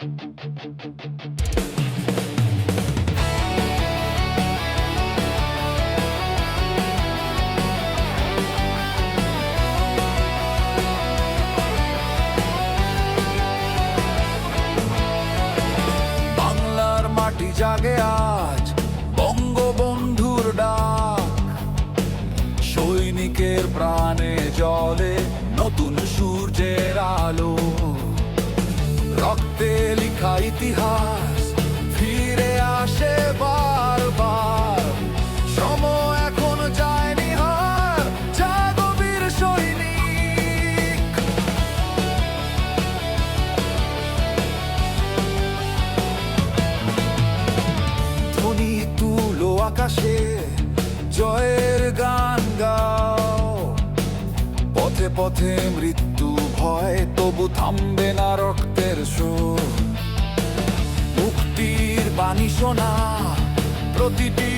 বাংলার মাটি জাগে আজ বঙ্গবন্ধুর ডাক। সৈনিকের প্রাণে জলে নতুন সূর্যের আলো। রক্তে লিখা ইতিহাস ফিরে আসে বারবার। শ্রম এখন যায়নি হার জাগবীর সৈনিক। ধ্বনি তুলো আকাশে, জয়ের গান গাও। পথে পথে মৃত্যু হয় তবু থামবে না রক্তের সুর। মুক্তির বাণী শোনা প্রতিটি